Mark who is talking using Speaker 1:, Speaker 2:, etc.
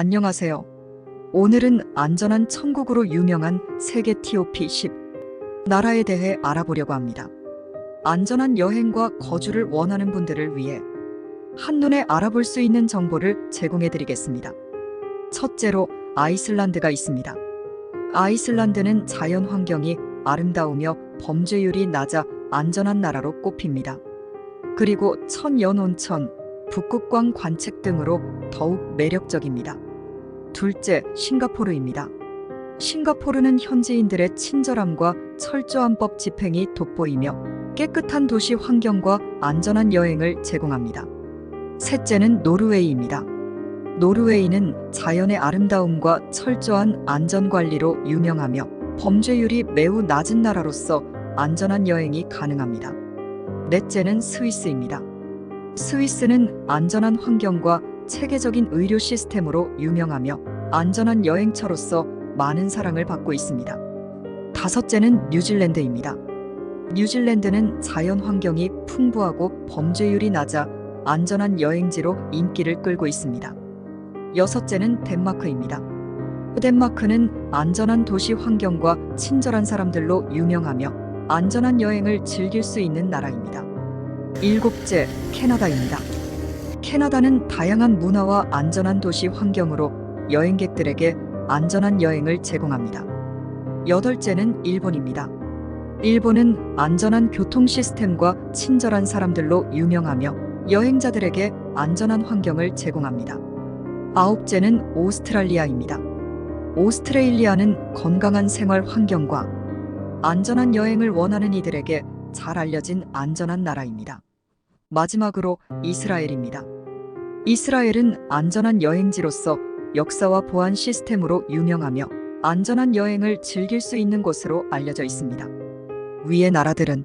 Speaker 1: 안녕하세요. 오늘은 안전한 천국으로 유명한 세계 TOP 10 나라에 대해 알아보려고 합니다. 안전한 여행과 거주를 원하는 분들을 위해 한눈에 알아볼 수 있는 정보를 제공해 드리겠습니다. 첫째로 아이슬란드가 있습니다. 아이슬란드는 자연 환경이 아름다우며 범죄율이 낮아 안전한 나라로 꼽힙니다. 그리고 천연 온천, 북극광 관측 등으로 더욱 매력적입니다. 둘째, 싱가포르입니다. 싱가포르는 현지인들의 친절함과 철저한 법 집행이 돋보이며 깨끗한 도시 환경과 안전한 여행을 제공합니다. 셋째는 노르웨이입니다. 노르웨이는 자연의 아름다움과 철저한 안전 관리로 유명하며 범죄율이 매우 낮은 나라로서 안전한 여행이 가능합니다. 넷째는 스위스입니다. 스위스는 안전한 환경과 체계적인 의료 시스템으로 유명하며 안전한 여행처로서 많은 사랑을 받고 있습니다. 다섯째는 뉴질랜드입니다. 뉴질랜드는 자연 환경이 풍부하고 범죄율이 낮아 안전한 여행지로 인기를 끌고 있습니다. 여섯째는 덴마크입니다. 덴마크는 안전한 도시 환경과 친절한 사람들로 유명하며 안전한 여행을 즐길 수 있는 나라입니다. 일곱째, 캐나다입니다. 캐나다는 다양한 문화와 안전한 도시 환경으로 여행객들에게 안전한 여행을 제공합니다. 여덟째는 일본입니다. 일본은 안전한 교통 시스템과 친절한 사람들로 유명하며 여행자들에게 안전한 환경을 제공합니다. 아홉째는 오스트랄리아입니다. 오스트레일리아는 건강한 생활 환경과 안전한 여행을 원하는 이들에게 잘 알려진 안전한 나라입니다. 마지막으로 이스라엘입니다. 이스라엘은 안전한 여행지로서 역사와 보안 시스템으로 유명하며 안전한 여행을 즐길 수 있는 곳으로 알려져 있습니다. 위의 나라들은